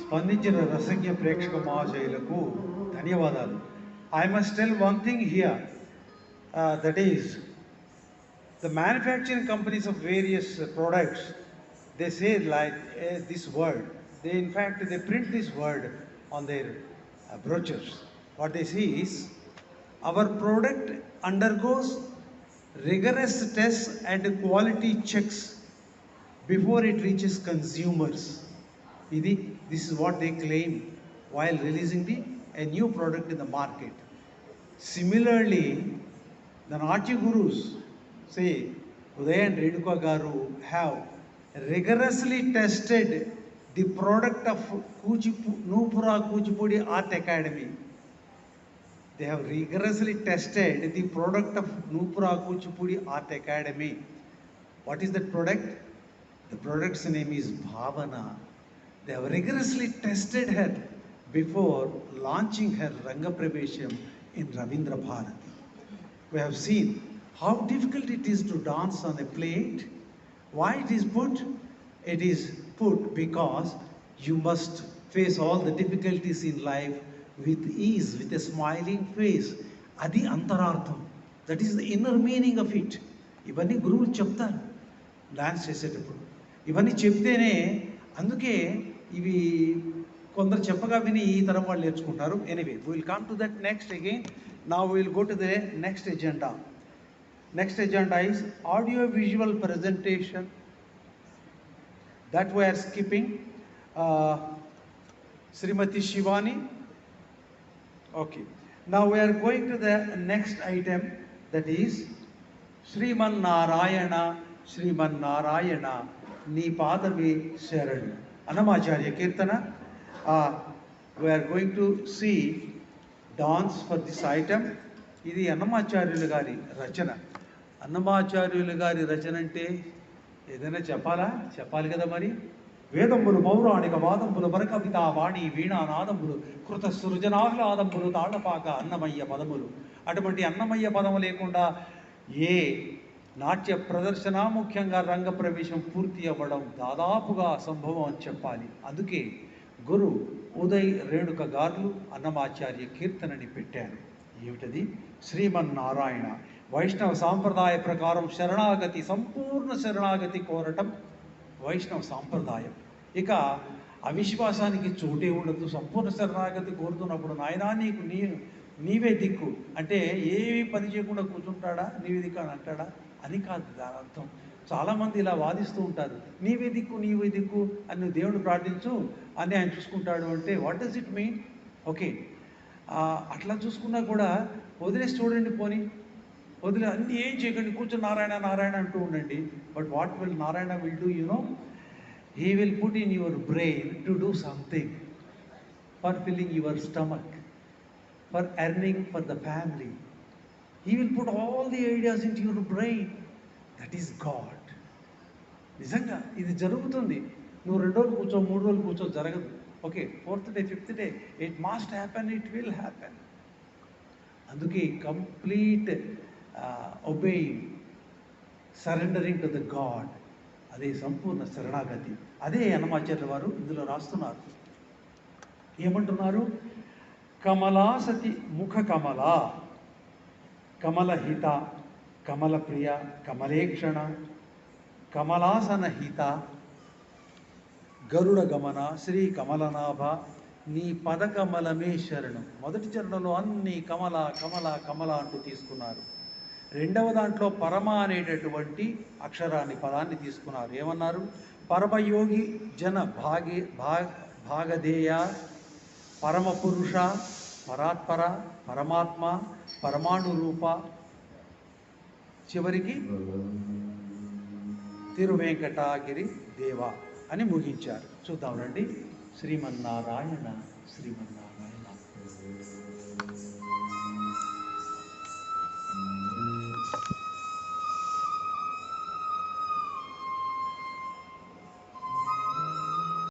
స్పందించిన రసజ్ఞ ప్రేక్షక మహాశయులకు ధన్యవాదాలు I must tell one thing here that is the manufacturing companies of various uh, products they say like uh, this word they in fact they print this word on their uh, brochures. What they see is our product undergoes rigorous tests and quality checks before it reaches consumers. This is what they claim while releasing the a new product in the market. Similarly the Natya Gurus say Uday and Renuka Garu have rigorously tested the product of Kuchipu, Nupura Kuchipudi Art Academy. They have rigorously tested the product of Nupura Kuchipudi Art Academy. What is that product? The product's name is Bhavana. They have rigorously tested her before launching her Ranga Pravesham in Ravindra Bharati. We have seen how difficult it is to dance on a plate. Why it is put? It is put because you must face all the difficulties in life with ease, with a smiling face. అది అంతరార్థం. That is the inner meaning of it ఇవన్నీ గురువులు చెప్తారు. Dance చేసేటప్పుడు. ఇవన్నీ చెప్తేనే అందుకే ఇవి కొందరు చెప్పగా విని ఈ తరం వాళ్ళు నేర్చుకుంటారు. Anyway will come to that next again నా will go to the next agenda next agenda is audio visual presentation that we're skipping Shrimati Shivani okay నా we're going to the next item that is Srimannarayana Srimannarayana నీ పాదమే శరణు అన్నమాచార్య కీర్తన we're going to see dance for this item ఇది అన్నమాచార్యులు గారి రచన అన్నమాచార్యులు గారి రచన అంటే ఏదైనా చెప్పాలా? చెప్పాలి కదా మరి? వేదంబులు పౌరాణిక వాదంబులు వరకవిత వాణి వీణానాదంబులు కృత సృజనాహ్లాదంబులు తాళపాక అన్నమయ్య పదములు. అటువంటి అన్నమయ్య పదము లేకుండా ఏ నాట్య ప్రదర్శన ముఖ్యంగా రంగ ప్రవేశం పూర్తి అవ్వడం దాదాపుగా అసంభవం అని చెప్పాలి. అందుకే గురు ఉదయ్ రేణుక గారులు అన్నమాచార్య కీర్తనని పెట్టారు. ఏమిటది? శ్రీమన్నారాయణ. వైష్ణవ సాంప్రదాయ ప్రకారం శరణాగతి సంపూర్ణ శరణాగతి కోరటం వైష్ణవ సాంప్రదాయం. ఇక అవిశ్వాసానికి చోటే ఉండదు. సంపూర్ణ శరణాగతి కోరుతున్నప్పుడు నాయనా నీకు నీ నీవే దిక్కు. అంటే ఏవి పని చేయకుండా కూర్చుంటాడా? నీవే దిక్కు అని అంటాడా? అని కాదు దాని అర్థం. చాలామంది ఇలా వాదిస్తూ ఉంటారు. నీవే దిక్కు నీవే దిక్కు అని దేవుడు ప్రార్థించు అని ఆయన చూసుకుంటాడు అంటే what does it mean okay అట్లా చూసుకున్నా కూడా వదిలేసి చూడండి పోనీ. వదిలే అన్ని ఏం చేయకండి కూర్చొని నారాయణ నారాయణ అంటూ ఉండండి. But what will Narayana will do you know he will put in your brain to do something for filling your stomach for earning for the family he will put all the ideas in your brain that is god నిజంగా ఇది జరుగుతుంది. నువ్వు రెండు రోజులు కూర్చో మూడు రోజులు కూర్చో జరగదు. Okay fourth day fifth day it must happen it will happen అందుకే complete obeying surrendering to the god అదే సంపూర్ణ శరణాగతి. అదే అన్నమాచార్య వారు ఇందులో రాస్తున్నారు. ఏమంటున్నారు? కమలాసతి ముఖ కమల. కమలహిత కమలప్రియ కమలేక్షణ కమలాసన హిత గరుడ గమన శ్రీ కమలనాభ నీ పద కమలమే శరణం. మొదటి చరణంలో అన్ని కమల కమల కమల అంటూ తీసుకున్నారు. రెండవ దాంట్లో పరమ అనేటటువంటి అక్షరాన్ని పదాన్ని తీసుకున్నారు. ఏమన్నారు? పరమయోగి జన భాగే భా భాగధేయ పరమ పురుష పరాత్పర పరమాత్మ పరమాణు రూప చివరికి తిరువెంకటాగిరి దేవ అని ముగించారు. చూద్దాం రండి. శ్రీమన్నారాయణ శ్రీమన్నారాయణ.